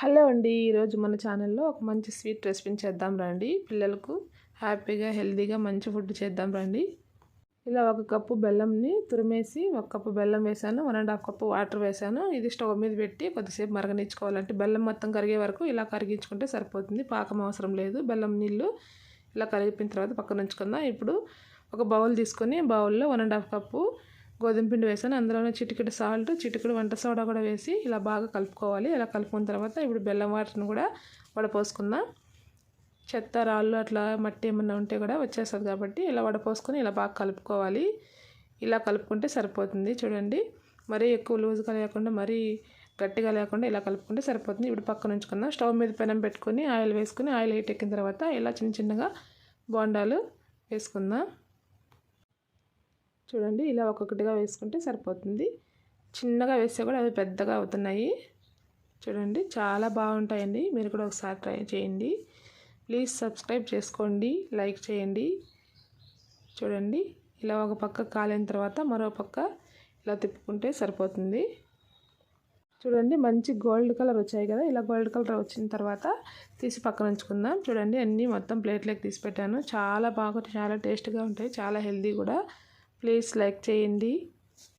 Hello అండి ఈరోజు మన ఛానల్లో ఒక మంచి స్వీట్ రెసిపీని చేద్దాం రండి. పిల్లలకు హ్యాపీగా హెల్తీగా మంచి ఫుడ్ చేద్దాం రండి. ఇలా ఒక కప్పు బెల్లంని తురిమేసి ఒక కప్పు బెల్లం వేసాను one and half cup water వేసాను. ఇది స్టవ్ మీద పెట్టి కొద్దిసేపు మరగనిచ్చుకోవాలంటే బెల్లం మొత్తం కరిగే వరకు ఇలా కరిగించుకుంటే సరిపోతుంది. పాకం అవసరం లేదు. బెల్లం నీళ్ళు ఇలా కరిగిపోయిన తర్వాత పక్కన ఉంచుకుందాం. ఇప్పుడు ఒక బౌల్ తీసుకొని బౌల్లో వన్ అండ్ హాఫ్ కప్పు గోధుమ పిండి వేసాను. అందులోనే చిటికెడు సాల్ట్ చిటికెడు వంట సోడా కూడా వేసి ఇలా బాగా కలుపుకోవాలి. ఇలా కలుపుకున్న తర్వాత ఇప్పుడు బెల్లం వాటర్ని కూడా వడపోసుకుందాం. చెత్త రాళ్ళు అట్లా మట్టి ఏమన్నా ఉంటే కూడా వచ్చేస్తుంది కాబట్టి ఇలా వడపోసుకొని ఇలా బాగా కలుపుకోవాలి. ఇలా కలుపుకుంటే సరిపోతుంది. చూడండి మరీ ఎక్కువ లూజ్గా లేకుండా మరీ గట్టిగా లేకుండా ఇలా కలుపుకుంటే సరిపోతుంది. ఇప్పుడు పక్కన ఉంచుకుందాం. స్టవ్ మీద పెనం పెట్టుకొని ఆయిల్ వేసుకుని ఆయిల్ హీట్ ఎక్కిన తర్వాత ఇలా చిన్న చిన్నగా బోండాలు వేసుకుందాం. చూడండి ఇలా ఒక్కొక్కటిగా వేసుకుంటే సరిపోతుంది. చిన్నగా వేస్తే కూడా అవి పెద్దగా అవుతున్నాయి. చూడండి చాలా బాగుంటాయండి. మీరు కూడా ఒకసారి ట్రై చేయండి. ప్లీజ్ సబ్స్క్రైబ్ చేసుకోండి లైక్ చేయండి. చూడండి ఇలా ఒక పక్క కాలిన తర్వాత మరో పక్క ఇలా తిప్పుకుంటే సరిపోతుంది. చూడండి మంచి గోల్డ్ కలర్ వచ్చాయి కదా. ఇలా గోల్డ్ కలర్ వచ్చిన తర్వాత తీసి పక్కన ఉంచుకుందాం. చూడండి అన్నీ మొత్తం ప్లేట్లోకి తీసి పెట్టాను. చాలా బాగా చాలా టేస్ట్గా ఉంటాయి చాలా హెల్దీ కూడా. ప్లీజ్ లైక్ చేయండి